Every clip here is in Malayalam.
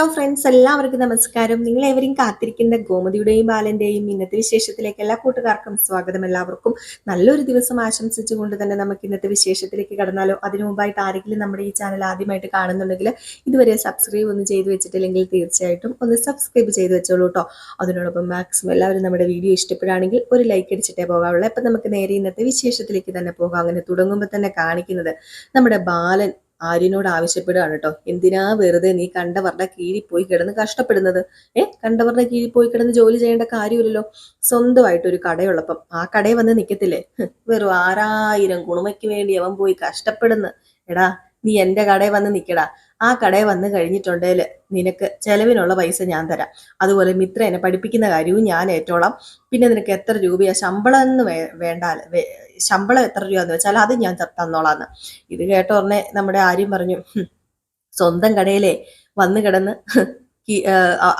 ഹലോ ഫ്രണ്ട്സ് എല്ലാവർക്കും നമസ്കാരം. നിങ്ങൾ ഏവരെയും കാത്തിരിക്കുന്ന ഗോമതിയുടെയും ബാലന്റെയും ഇന്നത്തെ വിശേഷത്തിലേക്ക് എല്ലാ കൂട്ടുകാർക്കും സ്വാഗതം. എല്ലാവർക്കും നല്ലൊരു ദിവസം ആശംസിച്ചുകൊണ്ട് തന്നെ നമുക്ക് ഇന്നത്തെ വിശേഷത്തിലേക്ക് കടന്നാലോ. അതിനു മുമ്പായിട്ട് ആരെങ്കിലും നമ്മുടെ ഈ ചാനൽ ആദ്യമായിട്ട് കാണുന്നുണ്ടെങ്കിൽ ഇതുവരെ സബ്സ്ക്രൈബ് ഒന്നും ചെയ്തു വെച്ചിട്ടില്ലെങ്കിൽ തീർച്ചയായിട്ടും ഒന്ന് സബ്സ്ക്രൈബ് ചെയ്ത് വെച്ചോളൂ കേട്ടോ അതിനോടൊപ്പം മാക്സിമം എല്ലാവരും നമ്മുടെ വീഡിയോ ഇഷ്ടപ്പെടുകയാണെങ്കിൽ ഒരു ലൈക്ക് അടിച്ചിട്ടേ പോകാവുള്ളൂ. അപ്പം നമുക്ക് നേരെ ഇന്നത്തെ വിശേഷത്തിലേക്ക് തന്നെ പോകാം. അങ്ങനെ തുടങ്ങുമ്പോൾ തന്നെ കാണിക്കുന്നത് നമ്മുടെ ബാലൻ ആര്യനോട് ആവശ്യപ്പെടുകയാണ് കേട്ടോ. എന്തിനാ വെറുതെ നീ കണ്ടവരുടെ കീഴിൽ പോയി കിടന്ന് കഷ്ടപ്പെടുന്നത്? ഏ കണ്ടവരുടെ കീഴിൽ പോയി കിടന്ന് ജോലി ചെയ്യേണ്ട കാര്യമില്ലല്ലോ. സ്വന്തമായിട്ട് ഒരു കടയുള്ളപ്പം. ആ കടയിൽ വന്ന് നിൽക്കത്തില്ലേ വെറും ആറായിരം കുണുമയ്ക്ക് വേണ്ടി അവൻ പോയി കഷ്ടപ്പെടുന്നു. എടാ നീ എന്റെ കടയിൽ വന്ന് നിൽക്കടാ ആ കടയിൽ വന്ന് കഴിഞ്ഞിട്ടുണ്ടെങ്കിൽ നിനക്ക് ചെലവിനുള്ള പൈസ ഞാൻ തരാം. അതുപോലെ മിത്ര എന്നെ പഠിപ്പിക്കുന്ന കാര്യവും ഞാൻ ഏറ്റോളാം. പിന്നെ നിനക്ക് എത്ര രൂപയാ ശമ്പളം എന്ന് വേ ശമ്പളം എത്ര രൂപയെന്ന് വെച്ചാൽ അത് ഞാൻ തന്നോളാന്ന്. ഇത് കേട്ട ഉടനെ നമ്മുടെ ആര്യം പറഞ്ഞു സ്വന്തം കടയിലെ വന്ന് കിടന്ന്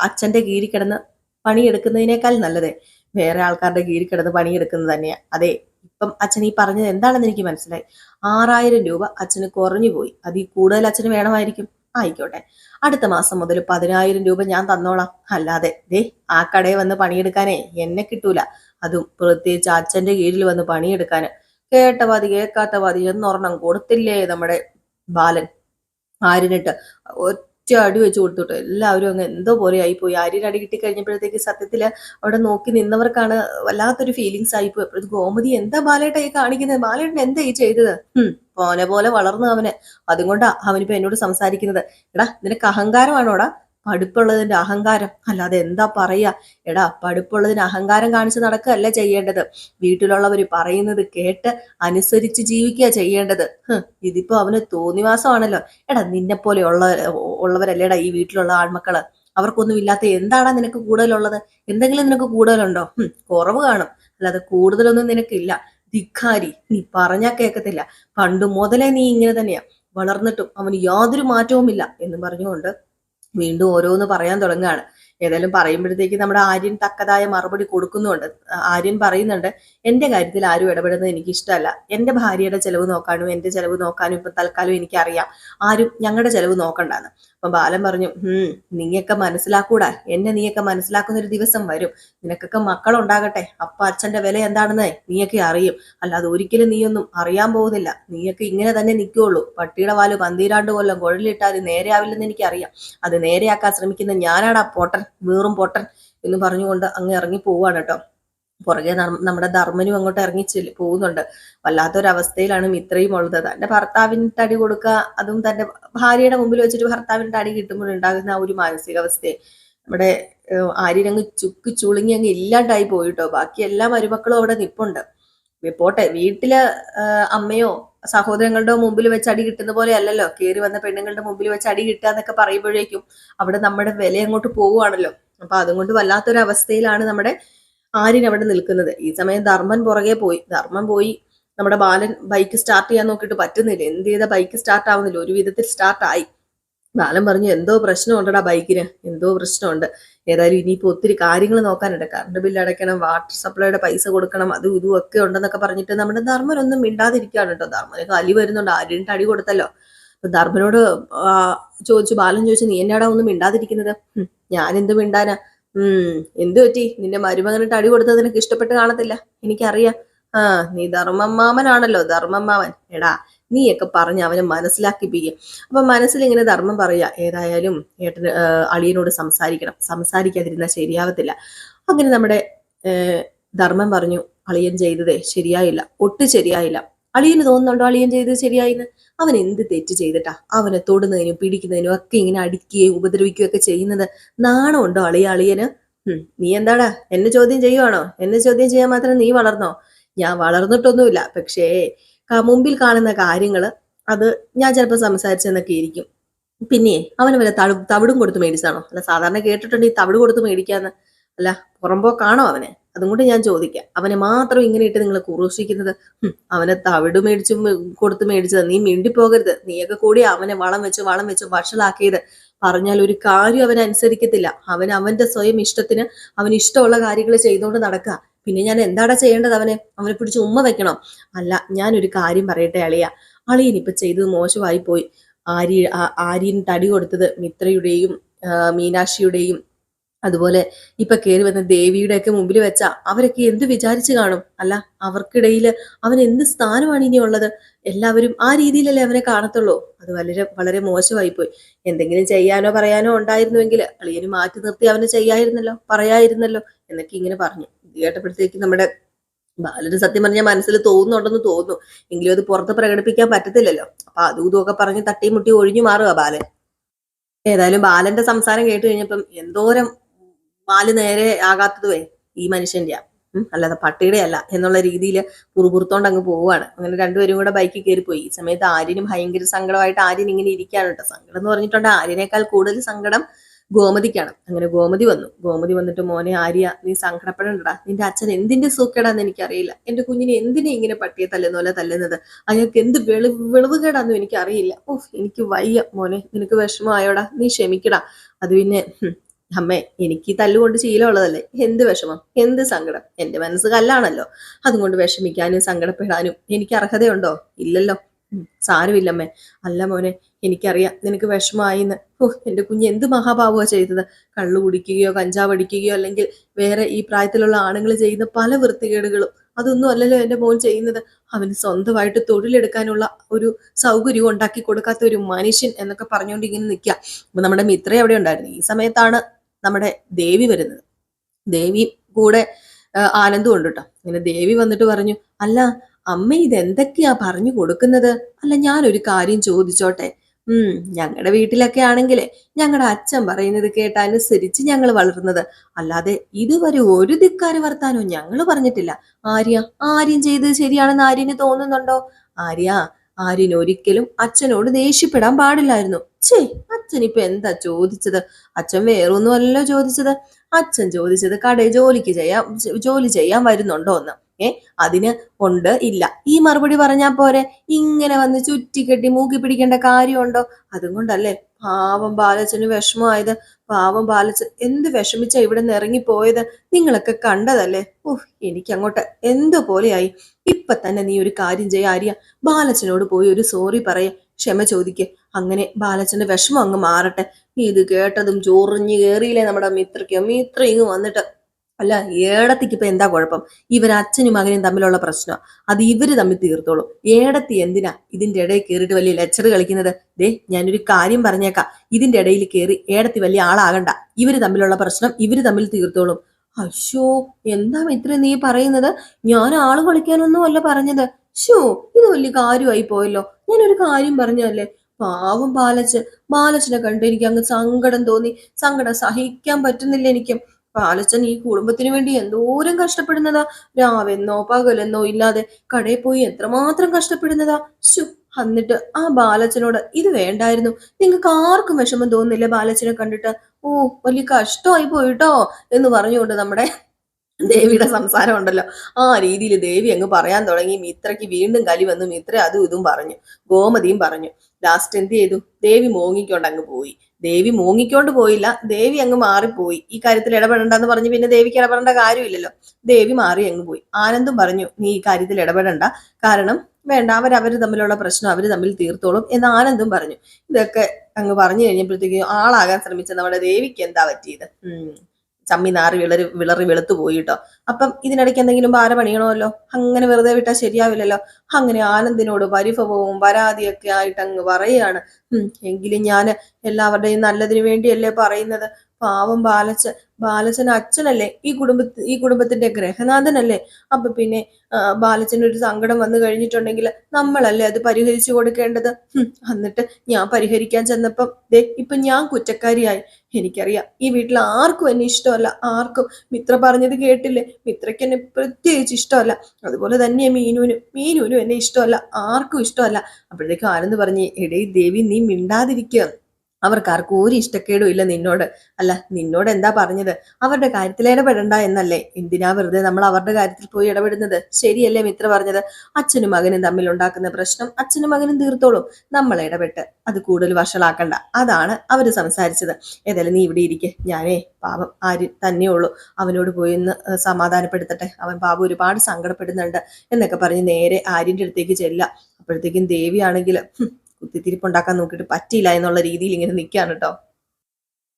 അച്ഛന്റെ കീഴിൽ കിടന്ന് പണിയെടുക്കുന്നതിനേക്കാൾ നല്ലത് വേറെ ആൾക്കാരുടെ കീഴിൽ കിടന്ന് പണിയെടുക്കുന്നത് തന്നെയാ. അതെ ഇപ്പം അച്ഛൻ ഈ പറഞ്ഞത് എന്താണെന്ന് എനിക്ക് മനസ്സിലായി. ആറായിരം രൂപ അച്ഛന് കുറഞ്ഞു പോയി. അതിൽ കൂടുതൽ അച്ഛന് വേണമായിരിക്കും. ആയിക്കോട്ടെ. അടുത്ത മാസം മുതൽ പതിനായിരം രൂപ ഞാൻ തന്നോളാം. അല്ലാതെ ദേ ആ കടയിൽ വന്ന് പണിയെടുക്കാനേ എന്നെ കിട്ടൂല. അതും പ്രത്യേകിച്ച് അച്ഛന്റെ കീഴിൽ വന്ന് പണിയെടുക്കാന്. കേട്ട പാതി കേൾക്കാത്ത പാതി എന്നൊരെണ്ണം കൊടുത്തില്ലേ നമ്മുടെ ബാലൻ? ആര്യനിട്ട് ഒറ്റ അടി വെച്ച് കൊടുത്തിട്ട്. എല്ലാവരും അങ്ങ് എന്തോ പോലെ ആയിപ്പോയി. ആര്യൻ അടി കിട്ടി കഴിഞ്ഞപ്പോഴത്തേക്ക് സത്യത്തിൽ അവിടെ നോക്കി നിന്നവർക്കാണ് വല്ലാത്തൊരു ഫീലിങ്സ് ആയിപ്പോയി. അപ്പോഴത്തേക്ക് ഗോമതി എന്താ ബാലേട്ട ഈ കാണിക്കുന്നത് ബാലേട്ടൻ എന്താ ഈ ചെയ്തത്? പോനെ പോലെ വളർന്നു അവന്. അതുകൊണ്ടാ അവനിപ്പോ എന്നോട് സംസാരിക്കുന്നത്. എടാ നിനക്ക് അഹങ്കാരമാണോടാ? പഠിപ്പുള്ളതിന്റെ അഹങ്കാരം. അല്ലാതെ എന്താ പറയാ? എടാ പഠിപ്പുള്ളതിന് അഹങ്കാരം കാണിച്ച് നടക്കുകയല്ല ചെയ്യേണ്ടത്. വീട്ടിലുള്ളവർ പറയുന്നത് കേട്ട് അനുസരിച്ച് ജീവിക്കുക ചെയ്യേണ്ടത്. ഇതിപ്പോ അവന് തോന്നിവാസമാണല്ലോ. എടാ നിന്നെപ്പോലെ ഉള്ള ഉള്ളവരല്ലേടാ ഈ വീട്ടിലുള്ള ആൺമക്കൾ? അവർക്കൊന്നും ഇല്ലാത്ത എന്താണ് നിനക്ക് കൂടുതലുള്ളത്? എന്തെങ്കിലും നിനക്ക് കൂടുതലുണ്ടോ? കുറവ് കാണും. അല്ലാതെ കൂടുതലൊന്നും നിനക്കില്ല. ധിക്കാരി നീ പറഞ്ഞാ കേൾക്കത്തില്ല പണ്ട് മുതലേ നീ ഇങ്ങനെ തന്നെയാ. വളർന്നിട്ടും അവന് യാതൊരു മാറ്റവുമില്ല എന്ന് പറഞ്ഞുകൊണ്ട് വീണ്ടും ഓരോന്ന് പറയാൻ തുടങ്ങുകയാണ്. ഏതായാലും പറയുമ്പോഴത്തേക്ക് നമ്മുടെ ആര്യൻ തക്കതായ മറുപടി കൊടുക്കുന്നുണ്ട്. ആര്യൻ പറയുന്നുണ്ട് എന്റെ കാര്യത്തിൽ ആരും ഇടപെടുന്നത് എനിക്ക് ഇഷ്ടമല്ല എന്റെ ഭാര്യയുടെ ചെലവ് നോക്കാനും എന്റെ ചെലവ് നോക്കാനും ഇപ്പൊ തൽക്കാലം എനിക്കറിയാം. ആരും ഞങ്ങളുടെ ചെലവ് നോക്കണ്ടാന്ന്. അപ്പൊ ബാലൻ പറഞ്ഞു ഹും നീയൊക്കെ മനസ്സിലാക്കൂടാ. എന്നെ നീയൊക്കെ മനസ്സിലാക്കുന്ന ഒരു ദിവസം വരും. നിനക്കൊക്കെ മക്കളുണ്ടാകട്ടെ. അപ്പൊ അച്ഛന്റെ വില എന്താണെന്ന് നീയൊക്കെ അറിയും. അല്ലാതെ ഒരിക്കലും നീയൊന്നും അറിയാൻ പോകുന്നില്ല. നീയൊക്കെ ഇങ്ങനെ തന്നെ നിൽക്കുള്ളൂ. പട്ടിയുടെ വാൽ പന്തീരാണ്ട് കൊല്ലം കുഴലിട്ടാൽ നേരെയാവില്ലെന്ന് എനിക്കറിയാം. അത് നേരെയാക്കാൻ ശ്രമിക്കുന്ന ഞാനാടാ പൊട്ടൻ വീറും പൊട്ടൻ എന്ന് പറഞ്ഞുകൊണ്ട് അങ്ങ് ഇറങ്ങി പോവാണ് കേട്ടോ. പുറകെ നമ്മുടെ ധർമ്മനും അങ്ങോട്ട് ഇറങ്ങി പോകുന്നുണ്ട്. വല്ലാത്തൊരവസ്ഥയിലാണ് മിത്രയും ഉള്ളത്. തന്റെ ഭർത്താവിന് തടി കൊടുക്കുക അതും തന്റെ ഭാര്യയുടെ മുമ്പിൽ വെച്ചിട്ട് ഭർത്താവിന് തടി കിട്ടുമ്പോഴുണ്ടാകുന്ന ആ ഒരു മാനസികാവസ്ഥയെ. നമ്മുടെ ആര്യനങ്ങ് ചുക്ക് ചുളുങ്ങി അങ്ങ് ഇല്ലാണ്ടായി പോയിട്ടോ. ബാക്കി എല്ലാ മരുമക്കളും അവിടെ നിപ്പുണ്ട്. പോട്ടെ വീട്ടിൽ അമ്മയോ സഹോദരങ്ങളുടെ മുമ്പിൽ വെച്ച് അടി കിട്ടുന്ന പോലെ അല്ലല്ലോ. കയറി വന്ന പെണ്ണുങ്ങളുടെ മുമ്പിൽ വെച്ച് അടി കിട്ടുക എന്നൊക്കെ പറയുമ്പോഴേക്കും അവിടെ നമ്മുടെ വില അങ്ങോട്ട് പോവുകയാണല്ലോ. അപ്പൊ അതുകൊണ്ട് വല്ലാത്തൊരവസ്ഥയിലാണ് നമ്മുടെ ആര്യൻ അവിടെ നിൽക്കുന്നത്? ഈ സമയം ധർമ്മൻ പുറകെ പോയി. ധർമ്മൻ പോയി നമ്മുടെ ബാലൻ ബൈക്ക് സ്റ്റാർട്ട് ചെയ്യാൻ നോക്കിയിട്ട് പറ്റുന്നില്ല. എന്ത് ചെയ്ത ബൈക്ക് സ്റ്റാർട്ട് ആവുന്നില്ല. ഒരു വിധത്തിൽ സ്റ്റാർട്ട് ആയി. ബാലൻ പറഞ്ഞു എന്തോ പ്രശ്നമുണ്ടടാ ബൈക്കിന് എന്തോ പ്രശ്നമുണ്ട്. ഏതായാലും ഇനിയിപ്പോൾ ഒത്തിരി കാര്യങ്ങൾ നോക്കാനുണ്ട്. കറണ്ട് ബില്ല് അടയ്ക്കണം വാട്ടർ സപ്ലൈയുടെ പൈസ കൊടുക്കണം അതും ഇതും ഒക്കെ ഉണ്ടെന്നൊക്കെ പറഞ്ഞിട്ട് നമ്മുടെ ധർമ്മനൊന്നും മിണ്ടാതിരിക്കുകയാണ് കേട്ടോ. ധർമ്മന് കലി വരുന്നുണ്ട്. ആര്യന്റെ അടി കൊടുത്തല്ലോ. അപ്പൊ ധർമ്മനോട് ചോദിച്ചു ബാലൻ ചോദിച്ചു നീ എന്നാടാ ഒന്നും മിണ്ടാതിരിക്കുന്നത്? "ഹും, ഞാൻ എന്ത് മിണ്ടാനാ? ഉം എന്ത് പറ്റി? നിന്റെ മരുമകനിട്ട് അടി കൊടുത്തത് നിനക്ക് ഇഷ്ടപ്പെട്ട് കാണത്തില്ല. എനിക്കറിയാം. ആ നീ ധർമ്മമാമനാണല്ലോ ധർമ്മമാമൻ എടാ നീയൊക്കെ പറഞ്ഞ് അവനെ മനസ്സിലാക്കിപ്പിക്കുക അപ്പൊ മനസ്സിൽ ഇങ്ങനെ ധർമ്മം പറയുക ഏതായാലും ഏട്ടന് അളിയനോട് സംസാരിക്കണം. സംസാരിക്കാതിരുന്നാൽ ശരിയാവത്തില്ല. അങ്ങനെ നമ്മുടെ ധർമ്മം പറഞ്ഞു അളിയൻ ചെയ്തതേ ശരിയായില്ല. ഒട്ടും ശരിയായില്ല. അളിയന് തോന്നുന്നുണ്ടോ? അളിയൻ ചെയ്ത് ശരിയായിന്ന്? അവൻ എന്ത് തെറ്റ് ചെയ്തിട്ടാ? അവനെ തൊടുന്നതിനും പിടിക്കുന്നതിനും ഒക്കെ ഇങ്ങനെ അടിക്കുകയും ഉപദ്രവിക്കുകയും ഒക്കെ ചെയ്യുന്നത് നാണമുണ്ടോ അളിയ അളിയന്? നീ എന്താടാ? എന്നെ ചോദ്യം ചെയ്യുവാണോ? എന്നെ ചോദ്യം ചെയ്യാൻ മാത്രം നീ വളർന്നോ? ഞാൻ വളർന്നിട്ടൊന്നുമില്ല. പക്ഷേ മുമ്പിൽ കാണുന്ന കാര്യങ്ങൾ അത് ഞാൻ ചിലപ്പോൾ സംസാരിച്ചെന്നൊക്കെ ഇരിക്കും. പിന്നെ അവന് വല്ല തവിടും കൊടുത്ത് മേടിച്ചാണോ അല്ല സാധാരണ കേട്ടിട്ടുണ്ട് ഈ തവിട് കൊടുത്ത് മേടിക്കാന്ന്. അല്ല പുറമ്പോക്കാണോ അവനെ? അതും കൊണ്ട് ഞാൻ ചോദിക്കാം. അവനെ മാത്രം ഇങ്ങനെ ഇട്ട് നിങ്ങൾ കുറുഷിക്കുന്നത് അവനെ തവിട് മേടിച്ചും കൊടുത്ത് മേടിച്ചത്. നീ മിണ്ടിപ്പോകരുത്. നീയൊക്കെ കൂടി അവനെ വളം വെച്ച് വളം വെച്ച് വഷളാക്കിയത്. പറഞ്ഞാൽ ഒരു കാര്യം അവൻ അനുസരിക്കത്തില്ല. അവൻ അവന്റെ സ്വയം ഇഷ്ടത്തിന് അവൻ ഇഷ്ടമുള്ള കാര്യങ്ങൾ ചെയ്തുകൊണ്ട് നടക്കുക പിന്നെ ഞാൻ എന്താടാ ചെയ്യേണ്ടത് അവനെ? അവനെ പിടിച്ച് ഉമ്മ വെക്കണം. അല്ല ഞാനൊരു കാര്യം പറയട്ടെ അളിയ. അളിയൻ ഇപ്പൊ ചെയ്തത് മോശമായി പോയി ആര്യ ആര്യൻ തടി കൊടുത്തത് മിത്രയുടെയും മീനാക്ഷിയുടെയും അതുപോലെ ഇപ്പൊ കയറി വന്ന ദേവിയുടെ ഒക്കെ മുമ്പിൽ വെച്ച അവരൊക്കെ എന്ത് വിചാരിച്ചു കാണും? അല്ല അവർക്കിടയിൽ അവൻ എന്ത് സ്ഥാനമാണ് ഇനി ഉള്ളത്? എല്ലാവരും ആ രീതിയിലല്ലേ അവനെ കാണത്തുള്ളൂ. അത് വളരെ വളരെ മോശമായി പോയി എന്തെങ്കിലും ചെയ്യാനോ പറയാനോ ഉണ്ടായിരുന്നുവെങ്കിൽ അളിയന് മാറ്റി നിർത്തി അവന് ചെയ്യായിരുന്നല്ലോ പറയായിരുന്നല്ലോ എന്നൊക്കെ ഇങ്ങനെ പറഞ്ഞു. ഇത് കേട്ടപ്പോഴത്തേക്ക് നമ്മുടെ ബാലന് സത്യം പറഞ്ഞാൽ മനസ്സിൽ തോന്നുന്നുണ്ടെന്ന് തോന്നുന്നു. എങ്കിലും അത് പുറത്ത് പ്രകടിപ്പിക്കാൻ പറ്റത്തില്ലല്ലോ. അപ്പൊ അതും ഇതുമൊക്കെ പറഞ്ഞ് തട്ടിയും മുട്ടി ഒഴിഞ്ഞു മാറുക ബാലൻ. ഏതായാലും ബാലന്റെ സംസാരം കേട്ട് കഴിഞ്ഞപ്പം എന്തോരം ബാൽ നേരെ ആകാത്തതുവേ ഈ മനുഷ്യന്റെ അല്ലാതെ പട്ടിയുടെ അല്ല എന്നുള്ള രീതിയിൽ പുറപുറത്തോണ്ട് അങ്ങ് പോവുകയാണ്. അങ്ങനെ രണ്ടുപേരും കൂടെ ബൈക്കിൽ പോയി ഈ സമയത്ത് ആര്യനും ഭയങ്കര സങ്കടമായിട്ട് ആര്യൻ ഇങ്ങനെ ഇരിക്കുകയാണ് കേട്ടോ. സങ്കടം എന്ന് പറഞ്ഞിട്ടുണ്ട് ആര്യനേക്കാൾ കൂടുതൽ സങ്കടം ഗോമതിക്കാണ്. അങ്ങനെ ഗോമതി വന്നു. ഗോമതി വന്നിട്ട് മോനെ ആര്യ നീ സങ്കടപ്പെടണ്ടടാ. നിന്റെ അച്ഛൻ എന്തിന്റെ സൂക്കേടാന്ന് എനിക്കറിയില്ല. എന്റെ കുഞ്ഞിനെ എന്തിനെ ഇങ്ങനെ പട്ടിയെ തല്ലുന്ന പോലെ തല്ലുന്നത്? അയാൾക്ക് എന്ത് വെളു വിളവുകേടാന്നും എനിക്കറിയില്ല. ഓഹ് എനിക്ക് വയ്യ. മോനെ നിനക്ക് വിഷമമായോടാ. നീ ക്ഷമിക്കടാ. അത് പിന്നെ അമ്മേ എനിക്ക് തല്ലുകൊണ്ട് ശീലമുള്ളതല്ലേ? എന്ത് വിഷമം? എന്ത് സങ്കടം? എന്റെ മനസ്സ് കല്ലാണല്ലോ. അതുകൊണ്ട് വിഷമിക്കാനും സങ്കടപ്പെടാനും എനിക്ക് അർഹതയുണ്ടോ? ഇല്ലല്ലോ. സാരമില്ലമ്മേ. അല്ല മോനെ എനിക്കറിയാം നിനക്ക് വിഷമമായിന്ന്. ഓഹ് എന്റെ കുഞ്ഞ് എന്ത് മഹാഭാവോ ചെയ്തത്? കള്ളു കുടിക്കുകയോ കഞ്ചാവ് അടിക്കുകയോ അല്ലെങ്കിൽ വേറെ ഈ പ്രായത്തിലുള്ള ആണുങ്ങൾ ചെയ്യുന്ന പല വൃത്തികേടുകളും. അതൊന്നും അല്ലല്ലോ എന്റെ മോൻ ചെയ്യുന്നത്. അവന് സ്വന്തമായിട്ട് തൊഴിലെടുക്കാനുള്ള ഒരു സൗകര്യം ഉണ്ടാക്കി കൊടുക്കാത്ത ഒരു മനുഷ്യൻ എന്നൊക്കെ പറഞ്ഞുകൊണ്ട് ഇങ്ങനെ നിൽക്കുക. അപ്പൊ നമ്മുടെ മിത്ര എവിടെ ഉണ്ടായിരുന്നു. ഈ സമയത്താണ് നമ്മുടെ ദേവി വരുന്നത്. ദേവി കൂടെ ആനന്ദം ഉണ്ട് കേട്ടോ ഇങ്ങനെ ദേവി വന്നിട്ട് പറഞ്ഞു അല്ല അമ്മ ഇതെന്തൊക്കെയാ പറഞ്ഞു കൊടുക്കുന്നത്? അല്ല ഞാൻ ഒരു കാര്യം ചോദിച്ചോട്ടെ. ഉം ഞങ്ങളുടെ വീട്ടിലൊക്കെ ആണെങ്കിലേ ഞങ്ങളുടെ അച്ഛൻ പറയുന്നത് കേട്ടനുസരിച്ച് ഞങ്ങൾ വളർന്നത്. അല്ലാതെ ഇതുവരെ ഒരു ധിക്കാര വർത്താനോ ഞങ്ങൾ പറഞ്ഞിട്ടില്ല. ആര്യ ആര്യം ചെയ്തത് ശരിയാണെന്ന് ആര്യന് തോന്നുന്നുണ്ടോ? ആര്യ ആര്യൻ ഒരിക്കലും അച്ഛനോട് ദേഷ്യപ്പെടാൻ പാടില്ലായിരുന്നു. ഛേ അച്ഛൻ ഇപ്പൊ എന്താ ചോദിച്ചത്? അച്ഛൻ വേറൊന്നും അല്ലല്ലോ ചോദിച്ചത്. അച്ഛൻ ചോദിച്ചത് കടയിൽ ജോലിക്ക് ചെയ്യാൻ ജോലി ചെയ്യാൻ വരുന്നുണ്ടോ എന്ന്. ഏ അതിന് ഉണ്ട് ഇല്ല. ഈ മറുപടി പറഞ്ഞാ പോരെ? ഇങ്ങനെ വന്ന് ചുറ്റിക്കെട്ടി മൂക്കി പിടിക്കേണ്ട കാര്യമുണ്ടോ? അതും കൊണ്ടല്ലേ? പാവം ബാലച്ചന് വിഷമമായത്. പാവം ബാലച്ചൻ എന്ത് വിഷമിച്ച ഇവിടെ നിന്ന് ഇറങ്ങിപ്പോയത്? നിങ്ങളൊക്കെ കണ്ടതല്ലേ? ഓഹ് എനിക്കങ്ങോട്ട് എന്തോ പോലെയായി ഇപ്പൊ തന്നെ നീ ഒരു കാര്യം ചെയ്യാ ആര്യ. ബാലച്ചനോട് പോയി ഒരു സോറി പറയ. ക്ഷമ ചോദിക്ക്. അങ്ങനെ ബാലച്ചന്റെ വിഷമം അങ്ങ് മാറട്ടെ. ഇത് കേട്ടതും ചൊറിഞ്ഞു കയറിയില്ലേ നമ്മുടെ മിത്രയ്ക്ക്? മിത്ര ഇങ്ങ് വന്നിട്ട് അല്ല ഏടത്തിക്ക് ഇപ്പൊ എന്താ കുഴപ്പം? ഇവർ അച്ഛനും മകനും തമ്മിലുള്ള പ്രശ്നം. അത് ഇവർ തമ്മിൽ തീർത്തോളും. ഏടത്തി എന്തിനാ ഇതിന്റെ ഇടയിൽ കയറിയിട്ട് വലിയ ലെക്ചർ കളിക്കുന്നത്? ദേ ഞാനൊരു കാര്യം പറഞ്ഞേക്കാം. ഇതിന്റെ ഇടയിൽ കയറി ഏടത്തി വലിയ ആളാകണ്ട. ഇവർ തമ്മിലുള്ള പ്രശ്നം ഇവർ തമ്മിൽ തീർത്തോളും. അശോ എന്താ മിത്ര നീ പറയുന്നത്? ഞാൻ ആൾ കളിക്കാനൊന്നും അല്ല പറഞ്ഞത്. ഷോ ഇത് വലിയ കാര്യമായി പോയല്ലോ. ഞാനൊരു കാര്യം പറഞ്ഞല്ലേ പാവം ബാലച്ചൻ ബാലച്ചനെ കണ്ട് എനിക്ക് അങ്ങ് സങ്കടം തോന്നി. സങ്കടം സഹിക്കാൻ പറ്റുന്നില്ല എനിക്ക്. ബാലച്ചൻ ഈ കുടുംബത്തിന് വേണ്ടി എന്തോരം കഷ്ടപ്പെടുന്നതാ. രാവെന്നോ പകലെന്നോ ഇല്ലാതെ കടയിൽ പോയി എത്രമാത്രം കഷ്ടപ്പെടുന്നതാ. ശു എന്നിട്ട് ആ ബാലച്ചനോട് ഇത് വേണ്ടായിരുന്നു. നിങ്ങൾക്ക് ആർക്കും വിഷമം തോന്നുന്നില്ല ബാലച്ചനെ കണ്ടിട്ട്. ഓ വലിയ കഷ്ടമായി പോയിട്ടോ എന്ന് പറഞ്ഞുകൊണ്ട് നമ്മുടെ ദേവിയുടെ സംസാരം ഉണ്ടല്ലോ. ആ രീതിയിൽ ദേവി അങ്ങ് പറയാൻ തുടങ്ങി. മിത്രയ്ക്ക് വീണ്ടും കലി വന്നു. മിത്ര അതും ഇതും പറഞ്ഞു. ഗോമതിയും പറഞ്ഞു ലാസ്റ്റ് എന്ത് ചെയ്തു? ദേവി മോങ്ങിക്കൊണ്ട് അങ്ങ് പോയി. ദേവി മൂങ്ങിക്കൊണ്ട് പോയില്ല. ദേവി അങ്ങ് മാറിപ്പോയി. ഈ കാര്യത്തിൽ ഇടപെടണ്ടെന്ന് പറഞ്ഞു പിന്നെ ദേവിക്ക് ഇടപെടേണ്ട കാര്യമില്ലല്ലോ. ദേവി മാറി അങ്ങ് പോയി. ആനന്ദും പറഞ്ഞു നീ ഈ കാര്യത്തിൽ ഇടപെടണ്ട. കാരണം വേണ്ട അവർ അവർ തമ്മിലുള്ള പ്രശ്നം അവർ തമ്മിൽ തീർത്തോളും എന്ന് ആനന്ദും പറഞ്ഞു. ഇതൊക്കെ അങ്ങ് പറഞ്ഞു കഴിഞ്ഞപ്പോഴത്തേക്കും ആളാകാൻ ശ്രമിച്ച നമ്മുടെ ദേവിക്ക് എന്താ പറ്റിയത്? ചമ്മി നാറി വിളറി വിളറി വെളുത്തു പോയി കേട്ടോ അപ്പം ഇതിനിടയ്ക്ക് എന്തെങ്കിലും ഭാരം പണിയണമല്ലോ അങ്ങനെ വെറുതെ വിട്ടാൽ ശരിയാവില്ലല്ലോ? അങ്ങനെ ആനന്ദിനോട് പരിഭവവും പരാതിയൊക്കെ ആയിട്ട് അങ്ങ് പറയുകയാണ് എങ്കിലും ഞാൻ എല്ലാവരുടെയും നല്ലതിന് വേണ്ടിയല്ലേ പറയുന്നത്? പാവം ബാലച്ചൻ ബാലച്ചൻ അച്ഛനല്ലേ? ഈ കുടുംബ ഈ കുടുംബത്തിന്റെ ഗ്രഹനാഥനല്ലേ അപ്പൊ പിന്നെ ബാലച്ചന് ഒരു സങ്കടം വന്നു കഴിഞ്ഞിട്ടുണ്ടെങ്കിൽ നമ്മളല്ലേ അത് പരിഹരിച്ചു കൊടുക്കേണ്ടത്? എന്നിട്ട് ഞാൻ പരിഹരിക്കാൻ ചെന്നപ്പം ദേ ഇപ്പൊ ഞാൻ കുറ്റക്കാരിയായി. എനിക്കറിയാം ഈ വീട്ടിൽ ആർക്കും എന്നെ ഇഷ്ടമല്ല. ആർക്കും മിത്ര പറഞ്ഞത് കേട്ടില്ലേ? മിത്രയ്ക്ക് എന്നെ പ്രത്യേകിച്ച് ഇഷ്ടമല്ല. അതുപോലെ തന്നെ മീനുവിനും മീനുവിനും എന്നെ ഇഷ്ടമല്ല. ആർക്കും ഇഷ്ടമല്ല. അപ്പോഴത്തേക്കും ആരെന്ന് പറഞ്ഞ് എടേ ദേവി നീ മിണ്ടാതിരിക്കുക അവർക്കാർക്കും ഒരു ഇഷ്ടക്കേടും ഇല്ല നിന്നോട്. അല്ല നിന്നോട് എന്താ പറഞ്ഞത്? അവരുടെ കാര്യത്തിൽ ഇടപെടണ്ട എന്നല്ലേ? എന്തിനാ വെറുതെ നമ്മൾ അവരുടെ കാര്യത്തിൽ പോയി ഇടപെടുന്നത്? ശരിയല്ലേ മിത്ര പറഞ്ഞത്? അച്ഛനും മകനും തമ്മിൽ ഉണ്ടാക്കുന്ന പ്രശ്നം അച്ഛനും മകനും തീർത്തോളും. നമ്മൾ ഇടപെട്ട് അത് കൂടുതൽ വഷളാക്കണ്ട. അതാണ് അവർ സംസാരിച്ചത്. ഏതായാലും നീ ഇവിടെ ഇരിക്കെ. ഞാനേ പാപം ആര് തന്നെയുള്ളൂ അവനോട് പോയി ഒന്ന് സമാധാനപ്പെടുത്തട്ടെ. അവൻ പാപം ഒരുപാട് സങ്കടപ്പെടുന്നുണ്ട് എന്നൊക്കെ പറഞ്ഞ് നേരെ ആര്യന്റെ അടുത്തേക്ക് ചെല്ലാം അപ്പോഴത്തേക്കും ദേവിയാണെങ്കിൽ കുത്തിത്തിരിപ്പുണ്ടാക്കാൻ നോക്കിയിട്ട് പറ്റിയില്ല എന്നുള്ള രീതിയിൽ ഇങ്ങനെ നിൽക്കുകയാണ് കേട്ടോ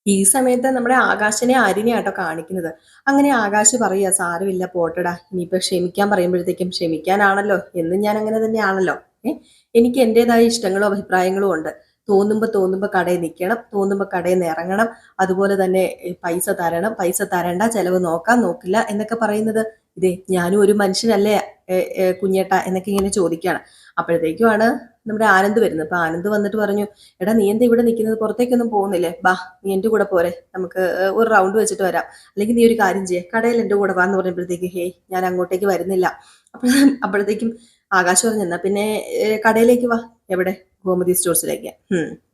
ഈ സമയത്ത് നമ്മുടെ ആകാശനെ അരിനെയാട്ടോ കാണിക്കുന്നത്. അങ്ങനെ ആകാശ് പറയുക സാരമില്ല പോട്ടടാ. ഇനിയിപ്പോ ക്ഷമിക്കാൻ പറയുമ്പോഴത്തേക്കും ക്ഷമിക്കാനാണല്ലോ. എന്നും ഞാൻ അങ്ങനെ തന്നെയാണല്ലോ. ഏഹ് എനിക്ക് എന്റെതായ ഇഷ്ടങ്ങളും അഭിപ്രായങ്ങളും ഉണ്ട്. തോന്നുമ്പോൾ തോന്നുമ്പോൾ കടയിൽ നിൽക്കണം തോന്നുമ്പോൾ കടയിൽ നിന്ന് ഇറങ്ങണം. അതുപോലെ തന്നെ പൈസ തരണം. പൈസ തരണ്ട. ചെലവ് നോക്കാൻ നോക്കില്ല എന്നൊക്കെ പറയുന്നത് ഇതേ ഞാനും ഒരു മനുഷ്യനല്ലേ കുഞ്ഞേട്ട എന്നൊക്കെ ഇങ്ങനെ ചോദിക്കുകയാണ് അപ്പോഴത്തേക്കുമാണ് നമ്മുടെ ആനന്ദ് വരുന്നത്. അപ്പൊ ആനന്ദ് വന്നിട്ട് പറഞ്ഞു എടാ നീ എന്താ ഇവിടെ നിൽക്കുന്നത്? പുറത്തേക്കൊന്നും പോകുന്നില്ലേ? ബാ നീ എന്റെ കൂടെ പോരെ. നമുക്ക് ഒരു റൗണ്ട് വെച്ചിട്ട് വരാം. അല്ലെങ്കിൽ നീ ഒരു കാര്യം ചെയ്യേ. കടയിൽ എന്റെ കൂടെ വാന്ന് പറഞ്ഞപ്പോഴത്തേക്ക് ഹേയ് ഞാൻ അങ്ങോട്ടേക്ക് വരുന്നില്ല. അപ്പോഴത്തേക്കും ആകാശ് പറഞ്ഞു എന്നാ പിന്നെ കടയിലേക്ക് വാ. എവിടെ? ഗോമതി സ്റ്റോഴ്സിലേക്ക്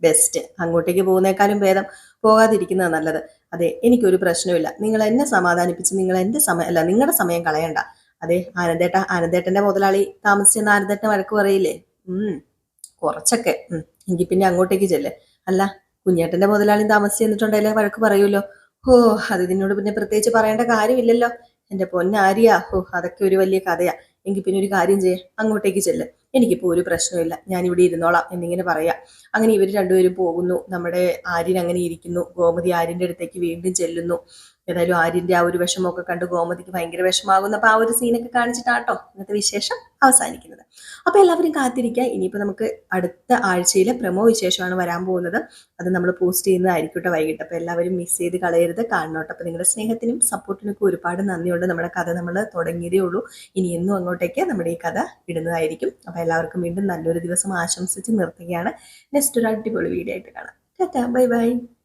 ബെസ്റ്റ് അങ്ങോട്ടേക്ക് പോകുന്നേക്കാളും ഭേദം. പോകാതിരിക്കുന്നതാണ് നല്ലത്. അതെ എനിക്കൊരു പ്രശ്നമില്ല നിങ്ങൾ എന്നെ സമാധാനിപ്പിച്ച് നിങ്ങൾ എന്റെ സമയം അല്ല നിങ്ങളുടെ സമയം കളയണ്ട. അതെ ആനന്ദേട്ട ആനന്ദേട്ടന്റെ മുതലാളി താമസിച്ചെന്ന് ആനന്ദേട്ടൻ വഴക്ക് പറയില്ലേ? ഉം കുറച്ചൊക്കെ. ഉം എങ്കിൽ പിന്നെ അങ്ങോട്ടേക്ക് ചെല്ലേ. അല്ല കുഞ്ഞേട്ടന്റെ മുതലാളി താമസിച്ച് ചെന്നിട്ടുണ്ടെങ്കിലേ വഴക്ക് പറയുമല്ലോ ഓ അത് ഇതിനോട് പിന്നെ പ്രത്യേകിച്ച് പറയേണ്ട കാര്യമില്ലല്ലോ. എന്റെ പൊന്നാരിയാ. ഓ അതൊക്കെ ഒരു വലിയ കഥയാ. എങ്കിൽ പിന്നെ ഒരു കാര്യം ചെയ്യാം അങ്ങോട്ടേക്ക് ചെല്ല്. എനിക്കിപ്പോൾ ഒരു പ്രശ്നമില്ല ഞാൻ ഇവിടെ ഇരുന്നോളാം എന്നിങ്ങനെ പറയാം. അങ്ങനെ ഇവർ രണ്ടുപേരും പോകുന്നു. നമ്മുടെ ആര്യൻ അങ്ങനെ ഇരിക്കുന്നു. ഗോമതി ആര്യന്റെ അടുത്തേക്ക് വീണ്ടും ചെല്ലുന്നു. ഏതായാലും ആര്യന്റെ ആ ഒരു വിഷമമൊക്കെ കണ്ട് ഗോമതിക്ക് ഭയങ്കര വിഷമാകുന്നു അപ്പോൾ ആ ഒരു സീനൊക്കെ കാണിച്ചിട്ടാട്ടോ ഇന്നത്തെ വിശേഷം അവസാനിക്കുന്നത്. അപ്പൊ എല്ലാവരും കാത്തിരിക്കുക. ഇനിയിപ്പോ നമുക്ക് അടുത്ത ആഴ്ചയിലെ പ്രമോ വിശേഷമാണ് വരാൻ പോകുന്നത്. അത് നമ്മൾ പോസ്റ്റ് ചെയ്യുന്നതായിരിക്കട്ടെ വൈകിട്ട്. അപ്പോൾ എല്ലാവരും മിസ് ചെയ്ത് കളയരുത്. കാണണോട്ടെ അപ്പോൾ നിങ്ങളുടെ സ്നേഹത്തിനും സപ്പോർട്ടിനും ഒക്കെ ഒരുപാട് നന്ദിയുണ്ട്. നമ്മുടെ കഥ നമ്മൾ തുടങ്ങിയതേ ഉള്ളൂ. ഇനി എന്നും അങ്ങോട്ടേക്ക് നമ്മുടെ ഈ കഥ ഇടുന്നതായിരിക്കും അപ്പോൾ എല്ലാവർക്കും വീണ്ടും നല്ലൊരു ദിവസം ആശംസിച്ച് നിർത്തുകയാണ്. നെക്സ്റ്റ് ഒരു അടിപൊളി വീഡിയോ ആയിട്ട് കാണാം. ടാറ്റാ. Bye bye.